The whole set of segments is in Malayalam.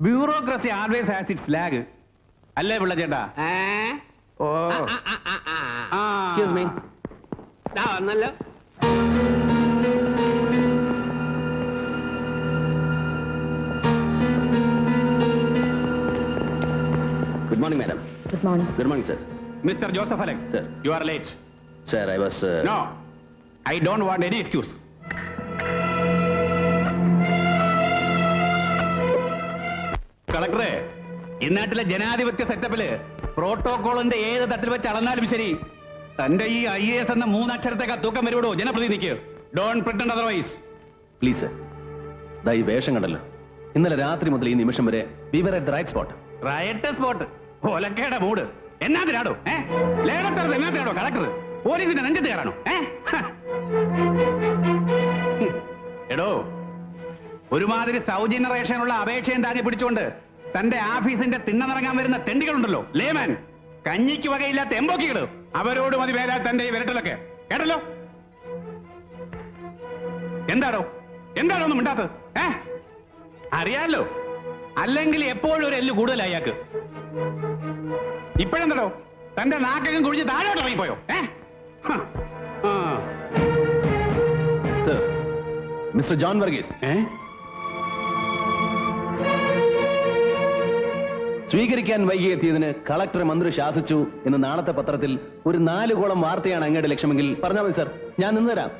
Bureaucracy always has its lag അല്ലേ പിള്ള ചേട്ടാ? ഏ? ഓ. എക്സ്ക്യൂസ് മീ ദാ വന്നല്ലോ. Good morning madam good morning good morning sir mister Joseph Alex Sir. You are late sir I was no I don't want any excuse കളക്ടറെ നാട്ടിലെ ജനാധിപത്യ സെറ്റപ്പിൽ പ്രോട്ടോകോളിന്റെ ഏത് തട്ടിൽ വെച്ച് അളന്നാലും ശരി തന്റെ ഈ ഐ എസ് എന്ന മൂന്നക്ഷരത്തേക്കാ തൂക്കം വരുവിടോ? ജനപ്രതിനിധിക്ക്. ഡോൺ പ്രിട്ടൻഡ് അതർവൈസ് പ്ലീസ് ദാ ഈ വേഷം കണ്ടല്ലോ ഇന്നലെ രാത്രി മുതൽ ഈ നിമിഷം വരെ at right spot right spot ഒലക്കയുടെ മൂട്. എന്നാത്തിനാടോ? ഏ? സ്ഥലത്ത് എന്നാത്തിനാടോ കളക്ടർ പോലീസിന്റെ നെഞ്ചത്ത് കയറാണോ ഏ? എടോ ഒരുമാതിരി സൗജന്യ റേഷനുള്ള അപേക്ഷയും താങ്ങി പിടിച്ചുകൊണ്ട് തന്റെ ഓഫീസിന്റെ തിണ്ണനിറങ്ങാൻ വരുന്ന തെണ്ടികളുണ്ടല്ലോ. ലേമാൻ കഞ്ഞിക്ക് വകയില്ലാത്ത എമ്പോക്കികൾ അവരോട് മതി വേല തന്റെ ഈ വിരട്ടലൊക്കെ. കേട്ടല്ലോ? എന്താടോ? എന്താണോ ഒന്നും മിണ്ടാത്തത്? ഏ? അറിയാലോ? അല്ലെങ്കിൽ എപ്പോഴും ഒരു എല്ല് കൂടുതലായി അയാൾക്ക്. ഇപ്പോഴെന്തടോ? തന്റെ നാക്കകം കുഴിച്ച് താഴോട്ട് ഇറങ്ങിപ്പോയോ? ഏ. Mister John Varghese. ഏ? സ്വീകരിക്കാൻ വൈകിയെത്തിയതിന് കളക്ടർ മന്ത്രി ശാസിച്ചു എന്ന് നാളത്തെ പത്രത്തിൽ ഒരു നാലുകോളം വാർത്തയാണ് അങ്ങയുടെ ലക്ഷ്യമെങ്കിൽ പറഞ്ഞാൽ മതി സർ. ഞാൻ നിന്ന് തരാം.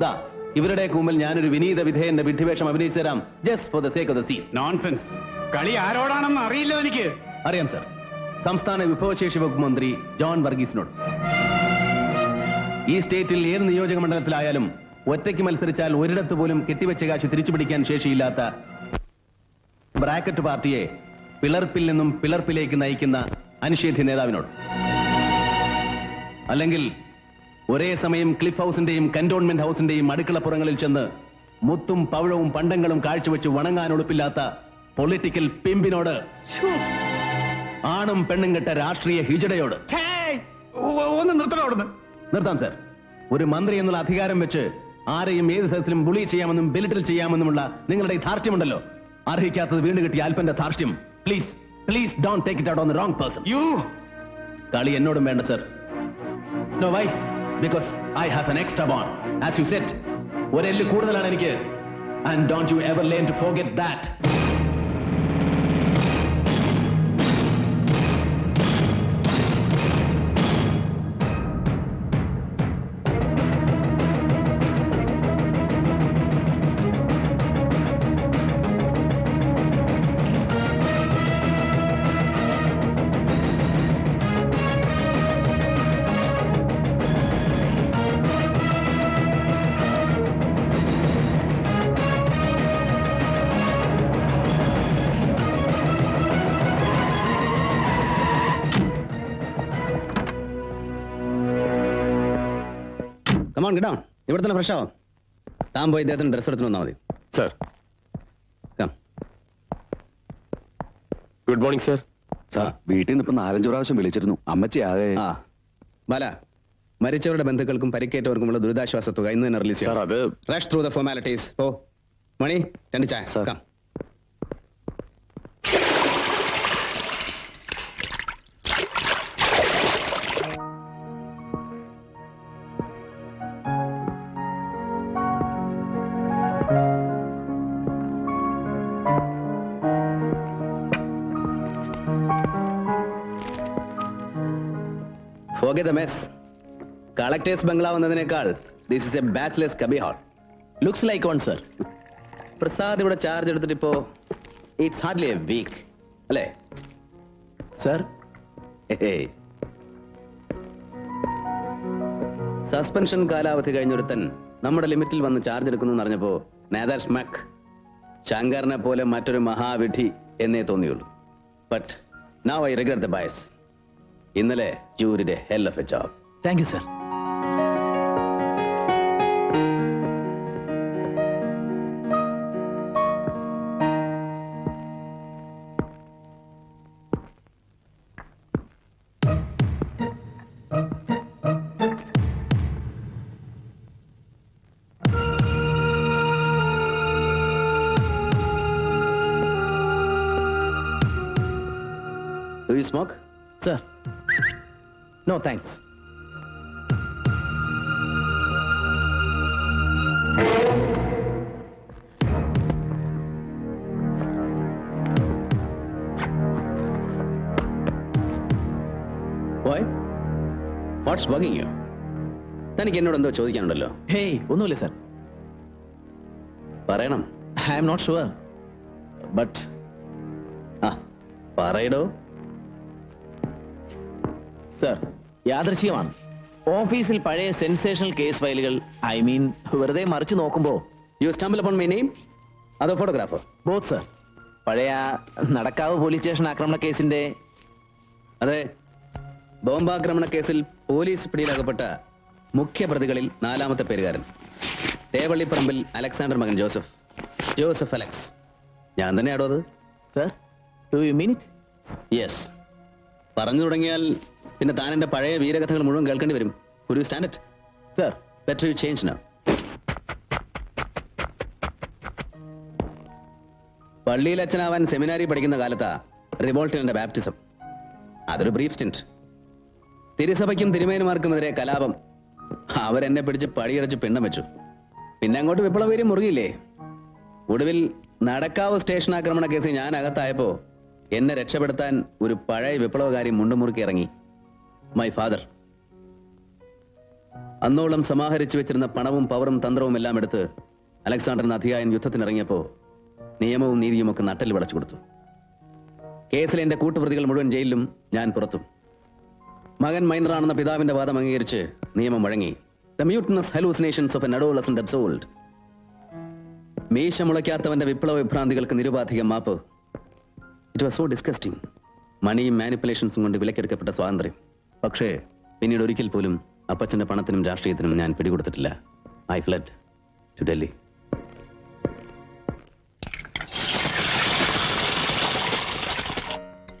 ദാ ഇവരുടെ കൂമ്പിൽ ഞാനൊരു വിനീത വിധേയന്റെ വിഡ്ഢിവേഷം അഭിനയിച്ചു തരാം. Just for the sake of the scene nonsense കളി ആരോടാണെന്ന് അറിയില്ല എനിക്ക്. അറിയാം സർ. സംസ്ഥാന വിഭവശേഷി വകുപ്പ് മന്ത്രി ജോൺ വർഗീസിനോട്. ഈ സ്റ്റേറ്റിൽ ഏത് നിയോജക മണ്ഡലത്തിലായാലും ഒറ്റയ്ക്ക് മത്സരിച്ചാൽ ഒരിടത്ത് പോലും കെട്ടിവെച്ച കാശ് തിരിച്ചുപിടിക്കാൻ ശേഷിയില്ലാത്ത ബ്രാക്കറ്റ് പാർട്ടിയെ പിളർപ്പിൽ നിന്നും പിളർപ്പിലേക്ക് നയിക്കുന്ന അനിഷേധ്യ നേതാവിനോട്. അല്ലെങ്കിൽ ഒരേ സമയം ക്ലിഫ് ഹൗസിന്റെയും കന്റോൺമെന്റ് ഹൗസിന്റെയും അടുക്കളപ്പുറങ്ങളിൽ ചെന്ന് മുത്തും പവിഴവും പണ്ടങ്ങളും കാഴ്ചവെച്ച് വണങ്ങാൻ ഒളിപ്പില്ലാത്ത പൊളിറ്റിക്കൽ പിമ്പിനോട് ആണും പെണ്ണും കെട്ട രാഷ്ട്രീയ ഹിജടയോട്. ഒന്ന് നിർത്തണോ അവിടുന്ന്. നിർത്താം സർ. ഒരു മന്ത്രി എന്നുള്ള അധികാരം വെച്ച് ആരെയും ഏത് സദസ്സിലും ബുളി ചെയ്യാമെന്നും ബെലിറ്റിൽ ചെയ്യാമെന്നുമുള്ള നിങ്ങളുടെ ധാർഷ്ട്യമുണ്ടല്ലോ. അർഹിക്കാത്തത് വീണ്ടും കിട്ടിയ അല്പന്റെ ധാർഷ്ട്യം. Please please don't take it out on the wrong person you കളി എന്നോടും വേണ്ട sir no why because I have an extra bone as you said ഒരെല്ല് കൂടുതലാണ് എനിക്ക് and don't you ever learn to forget that come on കിട്ടാം ഇവിടെ തന്നെ ഫ്രഷ് ആവാം. താൻ പോയി ഇദ്ദേഹത്തിന് ഡ്രസ്സ് എടുത്തു വന്നാൽ മതി. Sir come good morning sir sir വീട്ടിൽ നിന്ന് ഇപ്പൊ നാലഞ്ചു പ്രാവശ്യം വിളിച്ചിരുന്നു. അമ്മച്ചി ആകെ ആ. ബാല മരിച്ചവരുടെ ബന്ധുക്കൾക്കും പരിക്കേറ്റവർക്കുമുള്ള ദുരിതാശ്വാസ തുക ഇന്ന് തന്നെ റിലീസ് ചെയ്യാം. അത് റഷ് ത്രൂ ദ ഫോർമാലിറ്റീസ് ഓ മണി രണ്ട് ചായ. Sir. Forget the mess. Collector's ബംഗ്ലാവ് എന്നതിനേക്കാൾ this is a bachelor's cubby hole looks like one sir Prasad ഇവിടെ ചാർജ് എടുത്തിട്ട് ഇപ്പോ ഇറ്റ്സ് ഹാർഡ്ലി എ വീക്ക് അല്ലേ? സർ സസ്പെൻഷൻ കാലാവധി കഴിഞ്ഞൊരുത്തൻ നമ്മുടെ ലിമിറ്റിൽ വന്ന് ചാർജ് എടുക്കുന്നു എന്ന് നേതാഷ് സ്മക് ശങ്കറിനെ പോലെ മറ്റൊരു മഹാവിധി എന്നേ തോന്നിയുള്ളൂ. But now I regret the bias ഇന്നലെ ജൂരിന്റെ hell of a job thank you sir Do you smoke? Sir, no thanks what's bugging you തനിക്ക് എന്നോട് എന്തോ ചോദിക്കാനുണ്ടല്ലോ. ഹേയ് ഒന്നുമില്ല സർ പറയണം. I am not sure but ആ പറയടോ. സർ യാദൃശികമാണ് ഓഫീസിൽ പഴയ സെൻസേഷണൽ കേസ് ഫയലുകൾ ഐ മീൻ വെറുതെ മറിച്ച് നോക്കുമ്പോൾ you stumble upon my name അതോ ഫോട്ടോഗ്രാഫർ ബോത്ത് സർ. പഴയ നടക്കാവ് പോലീസ് സ്റ്റേഷൻ ആക്രമണ കേസിന്റെ അതെ. ബോംബാക്രമണ കേസിൽ പോലീസ് പിടിയിലാകപ്പെട്ട മുഖ്യ പ്രതികളിൽ നാലാമത്തെ പേരുകാരൻ. തേവള്ളിപ്പറമ്പിൽ അലക്സാണ്ടർ മകൻ ജോസഫ്. Joseph Alex. ഞാൻ തന്നെയാണോ അത്? Sir to you minute yes പറഞ്ഞു തുടങ്ങിയാൽ പിന്നെ താൻ എന്റെ പഴയ വീരകഥകൾ മുഴുവൻ കേൾക്കേണ്ടി വരും. ഒരു standard sir better you change now പള്ളിയിൽ അച്ഛനാവാൻ സെമിനാരി പഠിക്കുന്ന കാലത്താ റിവോൾട്ടിന്റെ ബാപ്റ്റിസം അതൊരു ബ്രീഫ് സ്റ്റിന്റ് തിരുസഭയ്ക്കും തിരുമേനുമാർക്കുമെതിരെ കലാപം. അവരെന്നെ പിടിച്ച് പടിയടച്ച് പിണ്ണം വെച്ചു. പിന്നെ അങ്ങോട്ട് വിപ്ലവീര്യം മുറുകിയില്ലേ? ഒടുവിൽ നടക്കാവ് സ്റ്റേഷൻ ആക്രമണ കേസിൽ ഞാൻ അകത്തായപ്പോ എന്നെ രക്ഷപ്പെടുത്താൻ ഒരു പഴയ വിപ്ലവകാരി മുണ്ടുമുറുക്കി ഇറങ്ങി. മൈ ഫാദർ അന്നോളം സമാഹരിച്ചു വെച്ചിരുന്ന പണവും പവറും തന്ത്രവും എല്ലാം എടുത്ത് അലക്സാണ്ടറിന് അധികായൻ യുദ്ധത്തിനിറങ്ങിയപ്പോൾ നിയമവും നീതിയും ഒക്കെ നട്ടൽ വിളച്ചു കൊടുത്തു. കേസിലെ എന്റെ കൂട്ടുപ്രതികൾ മുഴുവൻ ജയിലിലും ഞാൻ പുറത്തും. മകൻ മൈനറാണെന്ന പിതാവിന്റെ വാദം അംഗീകരിച്ച് നിയമം വഴങ്ങി the mutinous hallucinations of an adolescent absolved മീശ മുളയ്ക്കാത്തവന്റെ വിപ്ലവ വിഭ്രാന്തികൾക്ക് നിരുപാധികം മാപ്പ്. ഇറ്റ് വാസ് സോ ഡിസ്കസ്റ്റിംഗ് മണിയും മാനിപ്പുലേഷൻസും കൊണ്ട് വിലക്കെടുക്കപ്പെട്ട സ്വാതന്ത്ര്യം. പക്ഷേ പിന്നീട് ഒരിക്കൽ പോലും അപ്പച്ചന്റെ പണത്തിനും രാഷ്ട്രീയത്തിനും ഞാൻ പിടികൊടുത്തിട്ടില്ല. I fled to Delhi.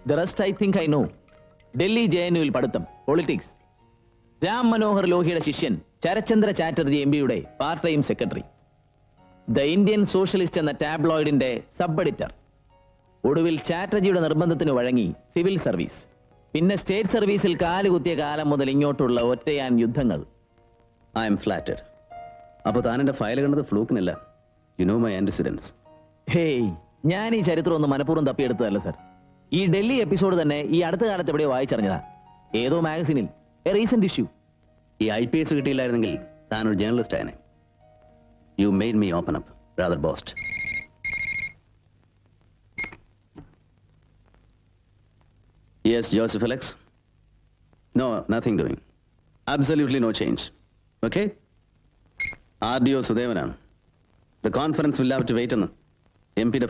The rest I think I know Delhi J N യുവിൽ പഠിത്തം പൊളിറ്റിക്സ് രാം മനോഹർ ലോഹിയുടെ ശിഷ്യൻ ശരചന്ദ്ര ചാറ്റർജി എം പിയുടെ part time secretary the Indian socialist എന്ന ടാബ്ലോയിഡിന്റെ സബ് എഡിറ്റർ ഒടുവിൽ ചാറ്റർജിയുടെ നിർബന്ധത്തിന് വഴങ്ങി സിവിൽ സർവീസ് പിന്നെ സ്റ്റേറ്റ് സർവീസിൽ കാലുകുത്തിയ കാലം മുതൽ ഇങ്ങോട്ടുള്ള ഒറ്റയാൻ യുദ്ധങ്ങൾ. ഐ എം ഫ്ലാറ്റഡ് അപ്പോൾ താൻ എന്റെ ഫയൽ കണ്ടത് ഫ്ലൂക്കിനല്ല. യു നോ മൈ ആന്റിസിഡൻസ് ഹേയ് ഞാൻ ഈ ചരിത്രം ഒന്ന് മനഃപൂർവം തപ്പിയെടുത്തതല്ല സർ ഈ ഡൽഹി എപ്പിസോഡ് തന്നെ ഈ അടുത്ത കാലത്ത് എവിടെയോ വായിച്ചറിഞ്ഞതാ. ഏതോ മാഗസിനിൽ എ റീസെന്റ് ഇഷ്യൂ ഈ ഐ പി എസ് കിട്ടിയില്ലായിരുന്നെങ്കിൽ താൻ ഒരു journalist ആയനെ. You made me open up rather boast no nothing doing absolutely no change okay R D O സുദേവനാണ് the conference will have to wait എന്ന് എം പിയുടെ